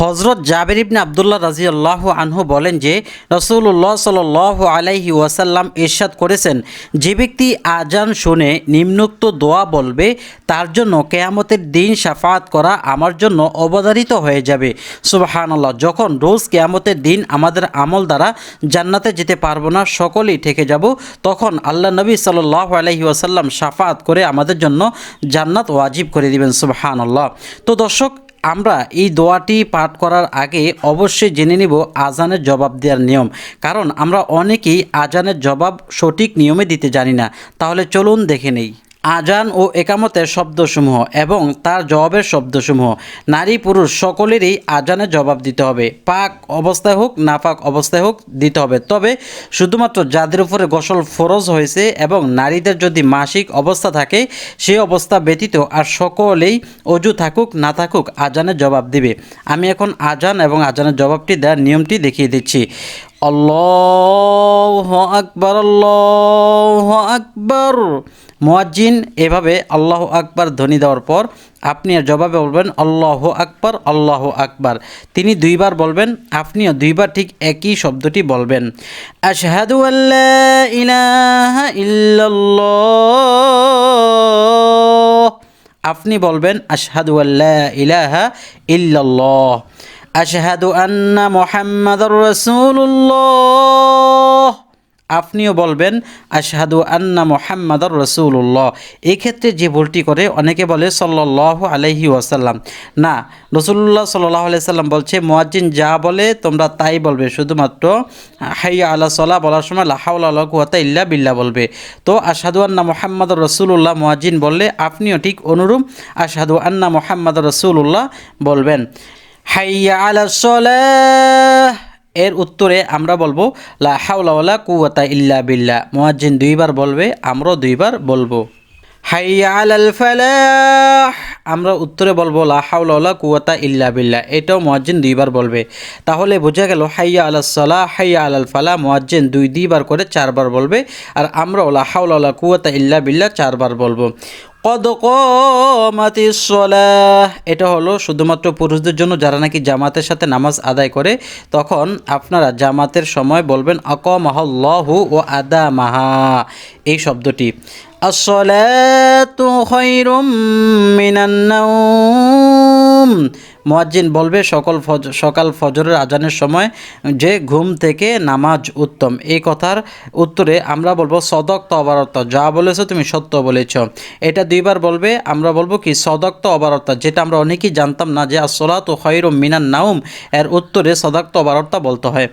হজরত জাবের ইবনে আবদুল্লাহ রাজি আল্লাহ আনহু বলেন যে রসুল্লাহ সাল আলাইহি ওয়াসাল্লাম ইরশাদ করেছেন, যে ব্যক্তি আজান শুনে নিম্নোক্ত দোয়া বলবে, তার জন্য কেয়ামতের দিন সাফাত করা আমার জন্য অবধারিত হয়ে যাবে। সুবাহান আল্লাহ যখন রোজ কেয়ামতের দিন আমাদের আমল দ্বারা জান্নাতে যেতে পারব না, সকলেই থেকে যাব, তখন আল্লাহ নবী সাল্লাহ আলহি ওয়াসাল্লাম সাফাত করে আমাদের জন্য জান্নাত ওয়াজিব করে দিবেন সুবাহান আল্লাহ তো দর্শক আমরা এই দোয়াটি পাঠ করার আগে অবশ্যই জেনে নিব আজানের জবাব দেওয়ার নিয়ম। কারণ আমরা অনেকেই আজানের জবাব সঠিক নিয়মে দিতে জানি না। তাহলে চলুন দেখে নেই। আজান ও একামতের শব্দসমূহ এবং তার জবাবের শব্দসমূহ। নারী পুরুষ সকলেরই আজানের জবাব দিতে হবে। পাক অবস্থায় হোক না পাক অবস্থায় হোক, দিতে হবে। তবে শুধুমাত্র যাদের উপরে গোসল ফরজ হয়েছে এবং নারীদের যদি মাসিক অবস্থা থাকে সেই অবস্থা ব্যতীত আর সকলেই অজু থাকুক, না থাকুক আজানের জবাব দিবে। আমি এখন আজান এবং আজানের জবাবটি দেওয়ার নিয়মটি দেখিয়ে দিচ্ছি। আল্লাহ আকবর আল্লাহ আকবর। মুয়াজ্জিন এভাবে আল্লাহ আকবার ধ্বনি দেওয়ার পর আপনি জবাবে বলবেন, আল্লাহ আকবর, আল্লাহ আকবার। তিনি দুইবার বলবেন, আপনিও দুইবার ঠিক একই শব্দটি বলবেন। আশহাদু আল্লাহ ইলাহা আপনি বলবেন, আশহাদু আল্লাহ ইলাহা ইল্লাল্লাহ। আশহাদু আন্না মুহাম্মাদুর রাসূলুল্লাহ। আপনিও বলবেন, আশহাদু আন্না মোহাম্মদর রসুল্লাহ এক্ষেত্রে যে ভুলটি করে, অনেকে বলে সাল্লাহ আলহি ওয়াসাল্লাম। না রসুল্লাহ সাল্লাহ আলাইসাল্লাম বলছে, মোয়াজ্জিন যা বলে, তোমরা তাই বলবে। শুধুমাত্র হাইয়া আল্লাহ সাল্লাহ বলার সময় লাহাউল্লাহ কুয়াতা ইল্লা বিল্লা বলবে। তো আশহাদু আন্না মোহাম্মদ রসুল্লাহ মোয়াজ্জিন বললে, আপনিও ঠিক অনুরূপ আশহাদু আন্না মোহাম্মদ রসুল্লাহ বলবেন। হাইয়া আলা সলাহ। এর উত্তরে আমরা বলব, লা হাওলা ওয়ালা কুওয়াতা ইল্লা বিল্লাহ। মুয়াজ্জিন দুইবার বলবে, আমরাও দুইবার বলব। হাইয়া আলাল ফালাহ। আমরা উত্তরে বলব, লা হাওলা ওয়ালা কুওয়াতা ইল্লা বিল্লাহ। এটাও মুয়াজ্জিন দুইবার বলবে। তাহলে বোঝা গেল, হাইয়া আলাস সালাহ, হাইয়া আলাল ফালাহ, মুয়াজ্জিন দুই দুইবার করে চারবার বলবে। আর আমরাও লা হাওলা ওয়ালা কুওয়াতা ইল্লা বিল্লাহ চারবার বলব। এটা হলো শুধুমাত্র পুরুষদের জন্য, যারা নাকি জামাতের সাথে নামাজ আদায় করে, তখন আপনারা জামাতের সময় বলবেন, আকমাহল্লাহু ও আদা মাহা এই শব্দটি। আসলে আসলাতু খৈরুম মিনান নাওম মুয়াজ্জিন বলবে, সকল ফজ, সকাল ফজরের আজানের সময় যে ঘুম থেকে নামাজ উত্তম। এই কথার উত্তরে আমরা বলব সদক্ত অবারত যা বলেছ তুমি সত্য বলেছ। এটা দুইবার বলবে, আমরা বলব কি সদক্ত অবারতা যেটা আমরা অনেকেই জানতাম না যে আসলাত ও খৈর মিনান নাউম এর উত্তরে সদক্ত অবারতা বলতে হয়।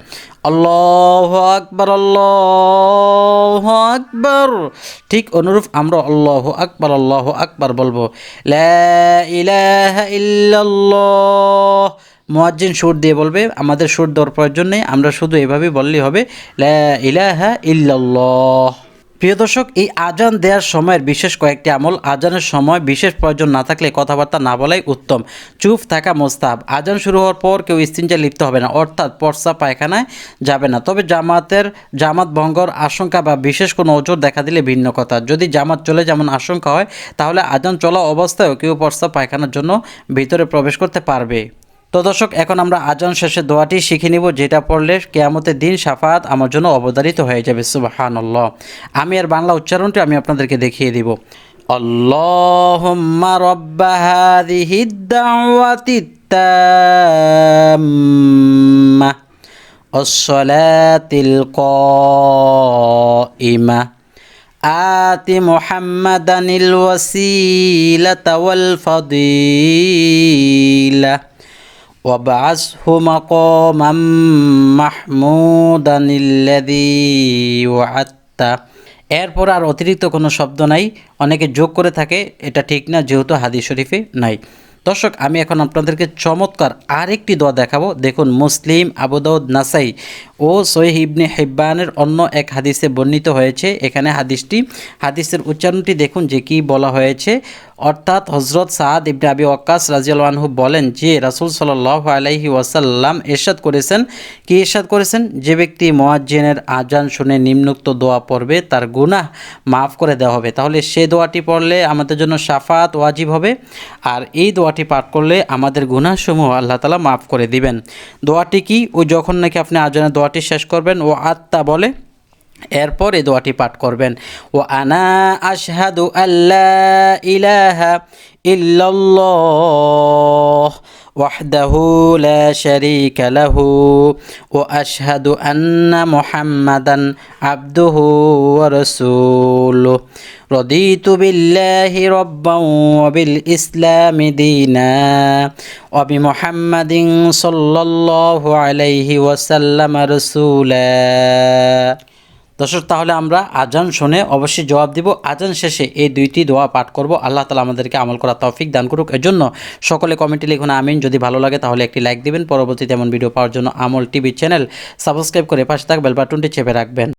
আল্লাহ আকবর, আল্লাহ আকবর। ঠিক অনুরূপ আমরা আল্লাহ আকবর আল্লাহ আকবর বলব। ইল্লাল্লাহ। মুয়াজ্জিন সুর দিয়ে বলবে, আমাদের সুর দেওয়ার প্রয়োজন নেই, আমরা শুধু এভাবেই বললেই হবে ইলাহা ইল্লাল্লাহ। প্রিয় দর্শক, এই আজান দেওয়ার সময়ের বিশেষ কয়েকটি আমল। আজানের সময় বিশেষ প্রয়োজন না থাকলে কথাবার্তা না বলাই উত্তম। চুপ থাকা মোস্তাব আজান শুরু হওয়ার পর কেউ স্তিনজা লিপ্ত হবে না, অর্থাৎ পর্সা পায়খানায় যাবে না। তবে জামাতের জামাত ভঙ্গর আশঙ্কা বা বিশেষ কোনো ওজোর দেখা দিলে ভিন্ন কথা। যদি জামাত চলে যেমন আশঙ্কা হয়, তাহলে আজান চলা অবস্থায়ও কেউ পর্সা পায়খানার জন্য ভিতরে প্রবেশ করতে পারবে। তো দর্শক এখন আমরা আজান শেষে দোয়াটি শিখে নিব যেটা পড়লে কেয়ামতের দিন সাফাত আমার জন্য অবধারিত হয়ে যাবে সুবাহানল্লাহ আমি আর বাংলা উচ্চারণটি আমি আপনাদেরকে দেখিয়ে দিব اللهم رب هذه الدعوة التامة والصلاة القائمة آت محمدا الوسيلة والفضيلة وابعثه مقاما محمودا الذي وعدته এরপর আর অতিরিক্ত কোনো শব্দ নাই অনেকে যোগ করে থাকে এটা ঠিক না যেহেতু হাদিস শরীফে নাই দর্শক, আমি এখন আপনাদেরকে চমৎকার আরেকটি দোয়া দেখাবো। দেখুন, মুসলিম আবুদাউদ নাসাই ও সহিহ ইবনে হিব্বানের অন্য এক হাদিসে বর্ণিত হয়েছে। এখানে হাদিসটি, হাদিসের উচ্চারণটি দেখুন যে কি বলা হয়েছে। অর্থাৎ হজরত সাদ ইবনে আবি ওয়াক্কাস রাজিয়ালহু বলেন যে, রাসূল সাল্লাহ আলাইহি ওয়াসাল্লাম এরশাদ করেছেন। কি এরশাদ করেছেন? যে ব্যক্তি মোয়াজ্জেনের আজান শুনে নিম্নোক্ত দোয়া পড়বে, তার গুনাহ মাফ করে দেওয়া হবে। তাহলে সে দোয়াটি পড়লে আমাদের জন্য সাফাত ওয়াজিব হবে। আর এই দোয়াটি পাঠ করলে আমাদের গুনাহসমূহ আল্লাহ তালা মাফ করে দিবেন দোয়াটি কি ওই যখন নাকি আপনি আজানের দোয়াটি শেষ করবেন ও আত্মা বলে এরপর এই দোয়াটি পাঠ করবেন ও আনা আশহাদু আল্লাহ ইলাহা ইল্লাল্লাহ وحده لا شريك له واشهد ان محمدا عبده ورسوله رضيت بالله ربا وبالاسلام دينا وبمحمد صلى الله عليه وسلم رسولا দর্শক তাহলে আমরা আজান শুনে অবশ্যই জবাব দিব আজান শেষে এই দুইটি দোয়া পাঠ করব আল্লাহ তালা আমাদেরকে আমল করা তৌফিক দান করুক এর জন্য সকলে কমেন্টে লিখুন আমিন যদি ভালো লাগে তাহলে একটি লাইক দিবেন পরবর্তীতে এমন ভিডিও পাওয়ার জন্য আমল টিভি চ্যানেল সাবস্ক্রাইব করে পাশে থাক বেল বাটনটি চেপে রাখবেন